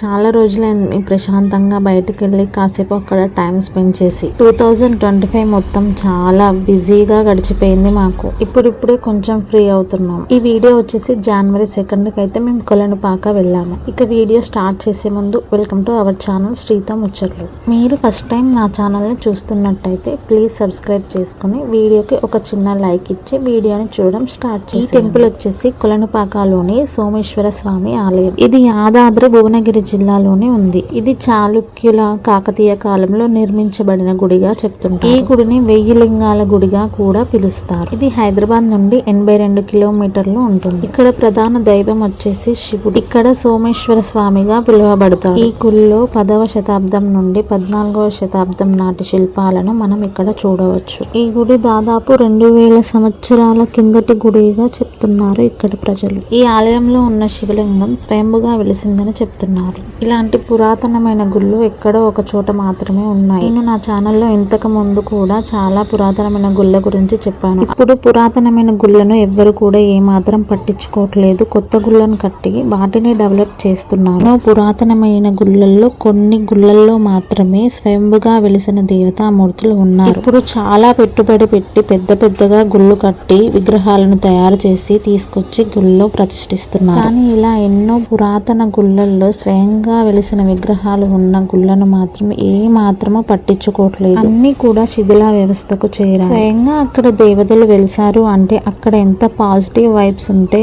చాలా రోజులైంది ప్రశాంతంగా బయటకు వెళ్ళి కాసేపు అక్కడ టైం స్పెండ్ చేసి. టూ థౌజండ్ ట్వంటీ ఫైవ్ మొత్తం చాలా బిజీగా గడిచిపోయింది మాకు. ఇప్పుడిప్పుడే కొంచెం ఫ్రీ అవుతున్నాం. ఈ వీడియో వచ్చేసి జనవరి సెకండ్కి అయితే మేము కొలనుపాక వెళ్ళాము. ఇక వీడియో స్టార్ట్ చేసే ముందు welcome to our channel Sritha ముచ్చట్లు. మీరు ఫస్ట్ టైం నా ఛానల్ని చూస్తున్నట్టయితే ప్లీజ్ సబ్స్క్రైబ్ చేసుకుని వీడియోకి ఒక చిన్న లైక్ ఇచ్చి వీడియోని చూడడం స్టార్ట్ చేసి టెంపుల్ వచ్చేసి కొలనుపాకలోని సోమేశ్వర స్వామి ఆలయం. ఇది యాదాద్రి భువనగిరి జిల్లాలోనే ఉంది. ఇది చాళుక్యుల కాకతీయ కాలంలో నిర్మించబడిన గుడిగా చెప్తుంటారు. ఈ గుడిని వెయ్యి లింగాల గుడిగా కూడా పిలుస్తారు. ఇది హైదరాబాద్ నుండి ఎనభై రెండు కిలోమీటర్లు ఉంటుంది. ఇక్కడ ప్రధాన దైవం వచ్చేసి శివుడు. ఇక్కడ సోమేశ్వర స్వామిగా పిలువబడతారు ఈ గుడిలో పదవ శతాబ్దం నుండి పద్నాలుగవ శతాబ్దం నాటి శిల్పాలను మనం ఇక్కడ చూడవచ్చు. ఈ గుడి దాదాపు రెండు వేల సంవత్సరాల కిందటి గుడిగా చెప్తున్నారు ఇక్కడ ప్రజలు. ఈ ఆలయంలో ఉన్న శివలింగం స్వయంభుగా వెలిసిందని చెప్తున్నారు. ఇలాంటి పురాతనమైన గుళ్ళు ఎక్కడో ఒక చోట మాత్రమే ఉన్నాయి. నేను నా ఛానల్లో ఇంతకు ముందు కూడా చాలా పురాతనమైన గుళ్ళ గురించి చెప్పాను. ఇప్పుడు పురాతనమైన గుళ్ళను ఎవ్వరు కూడా ఏమాత్రం పట్టించుకోవట్లేదు. కొత్త గుళ్ళను కట్టి వాటిని డెవలప్ చేస్తున్నారు పురాతనమైన గుళ్ళల్లో కొన్ని గుళ్ళల్లో మాత్రమే స్వయంభుగా వెలిసిన దేవతామూర్తులు ఉన్నారు. ఇప్పుడు చాలా పెట్టుబడి పెట్టి పెద్ద పెద్దగా గుళ్ళు కట్టి విగ్రహాలను తయారు చేసి తీసుకొచ్చి గుళ్ళో ప్రతిష్ఠిస్తున్నారు. కానీ ఇలా ఎన్నో పురాతన గుళ్ళల్లో స్వయం స్వయంగా వెలిసిన విగ్రహాలు ఉన్న గుళ్ళను మాత్రం ఏ మాత్రమూ పట్టించుకోవట్లేదు. అన్ని కూడా శిథిల వ్యవస్థకు చేరాయి. స్వయంగా అక్కడ దేవతలు వెలిసారు అంటే అక్కడ ఎంత పాజిటివ్ వైబ్స్ ఉంటే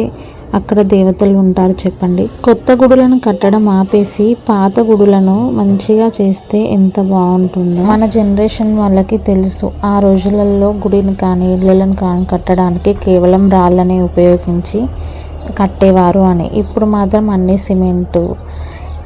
అక్కడ దేవతలు ఉంటారు చెప్పండి. కొత్త గుడులను కట్టడం ఆపేసి పాత గుడులను మంచిగా చేస్తే ఎంత బాగుంటుందో. మన జనరేషన్ వాళ్ళకి తెలుసు ఆ రోజులలో గుడిని కానీ ఇళ్ళలను కానీ కట్టడానికి కేవలం రాళ్ళని ఉపయోగించి కట్టేవారు అని. ఇప్పుడు మాత్రం అన్ని సిమెంటు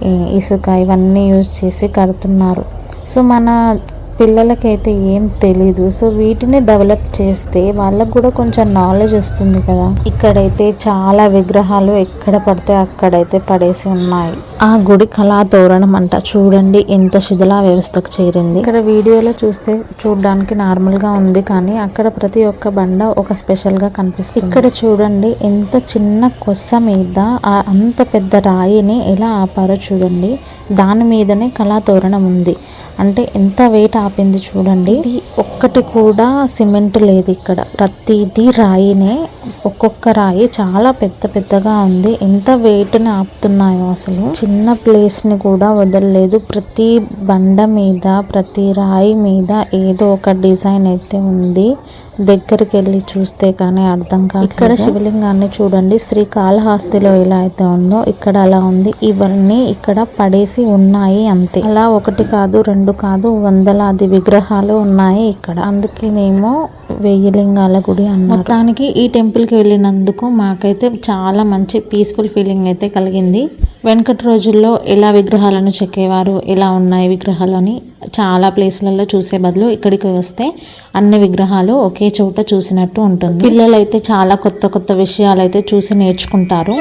ఇసుక ఇవన్నీ యూజ్ చేసి కడుతున్నారు. సో మన పిల్లలకైతే ఏం తెలీదు. సో వీటిని డెవలప్ చేస్తే వాళ్ళకు కూడా కొంచెం నాలెడ్జ్ వస్తుంది కదా. ఇక్కడైతే చాలా విగ్రహాలు ఎక్కడ పడితే అక్కడైతే పడేసి ఉన్నాయి. ఆ గుడి కళా తోరణం అంట. చూడండి ఎంత శిథిలా వ్యవస్థకు చేరింది. ఇక్కడ వీడియోలో చూస్తే చూడడానికి నార్మల్గా ఉంది కానీ అక్కడ ప్రతి ఒక్క బండ ఒక స్పెషల్గా కనిపిస్తుంది. ఇక్కడ చూడండి ఎంత చిన్న కొస్స మీద ఆ అంత పెద్ద రాయిని ఎలా ఆపారో చూడండి. దాని మీదనే కళా తోరణం ఉంది. అంటే ఎంత వెయిట్ ఆపింది చూడండి. ఇది ఒక్కటి కూడా సిమెంట్ లేదు ఇక్కడ. ప్రతిదీ రాయినే ఒక్కొక్క రాయి చాలా పెద్ద పెద్దగా ఉంది. ఎంత వెయిట్ని ఆపుతున్నాయో అసలు. చిన్న ప్లేస్ని కూడా వదలలేదు. ప్రతి బండ మీద ప్రతి రాయి మీద ఏదో ఒక డిజైన్ అయితే ఉంది. దగ్గరికి వెళ్ళి చూస్తే కానీ అర్థం కాదు ఇక్కడ శివలింగాన్ని చూడండి. శ్రీ కాళహస్తిలో ఎలా అయితే ఉందో ఇక్కడ అలా ఉంది. ఇవన్నీ ఇక్కడ పడేసి ఉన్నాయి అంతే. అలా ఒకటి కాదు రెండు కాదు వందలాది విగ్రహాలు ఉన్నాయి ఇక్కడ. అందుకేనేమో వెయ్యి లింగాల గుడి అన్నారు. మొత్తానికి ఈ టెంపుల్కి వెళ్ళినందుకు మాకైతే చాలా మంచి పీస్ఫుల్ ఫీలింగ్ అయితే కలిగింది. వెనకటి రోజుల్లో ఎలా విగ్రహాలను చెక్కేవారు ఎలా ఉన్నాయి విగ్రహాలు అని చాలా ప్లేస్లలో చూసే బదులు ఇక్కడికి వస్తే అన్ని విగ్రహాలు ఒకే చోట చూసినట్టు ఉంటుంది. పిల్లలు అయితే చాలా కొత్త కొత్త విషయాలు అయితే చూసి నేర్చుకుంటారు.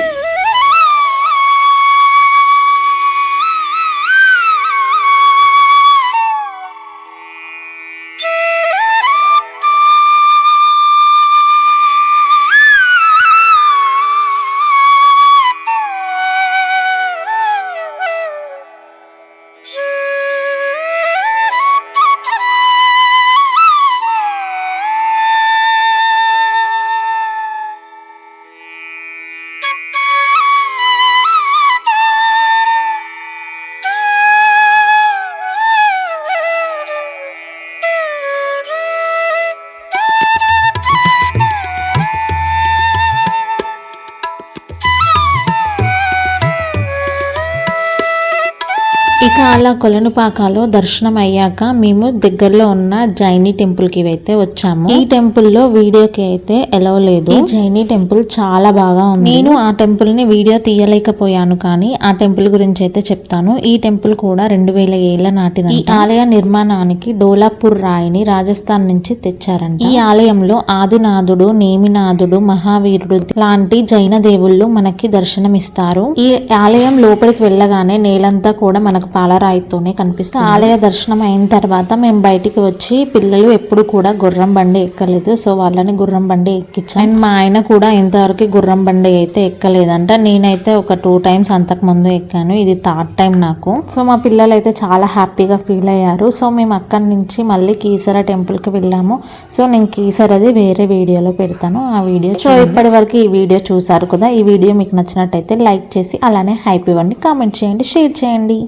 ఇక కొలనుపాకలో దర్శనం అయ్యాక మేము దగ్గరలో ఉన్న జైని టెంపుల్కి అయితే వచ్చాము. ఈ టెంపుల్లో వీడియోకి అయితే ఎలవ్ లేదు. ఈ జైని టెంపుల్ చాలా బాగా ఉంది. నేను ఆ టెంపుల్ని వీడియో తీయలేకపోయాను కానీ ఆ టెంపుల్ గురించి అయితే చెప్తాను. ఈ టెంపుల్ కూడా రెండు వేల ఏళ్ళ నాటిది ఈ ఆలయ నిర్మాణానికి డోలాపూర్ రాయిని రాజస్థాన్ నుంచి తెచ్చారంట. ఈ ఆలయంలో ఆదినాథుడు నేమినాథుడు మహావీరుడు లాంటి జైన దేవుళ్ళు మనకి దర్శనమిస్తారు. ఈ ఆలయం లోపలికి వెళ్ళగానే నేలంతా కూడా మనకు పాలరాయితోనే కనిపిస్తుంది. ఆలయ దర్శనం అయిన తర్వాత మేము బయటికి వచ్చి పిల్లలు ఎప్పుడు కూడా గుర్రం బండి ఎక్కలేదు. సో వాళ్ళని గుర్రం బండి ఎక్కించాం. అండ్ మా ఆయన కూడా ఇంతవరకు గుర్రం బండి అయితే ఎక్కలేదంట. నేనైతే ఒక టూ టైమ్స్ అంతకు ముందు ఎక్కాను. ఇది థర్డ్ టైం నాకు. సో మా పిల్లలు అయితే చాలా హ్యాపీగా ఫీల్ అయ్యారు. సో మేము అక్కడి నుంచి మళ్ళీ కీసర టెంపుల్కి వెళ్ళాము. సో నేను కీసరది వేరే వీడియోలో పెడతాను. ఆ వీడియో సో ఇప్పటి వరకు ఈ వీడియో చూసారు కదా ఈ వీడియో మీకు నచ్చినట్టయితే లైక్ చేసి అలానే హైప్ ఇవ్వండి. కామెంట్ చేయండి షేర్ చేయండి.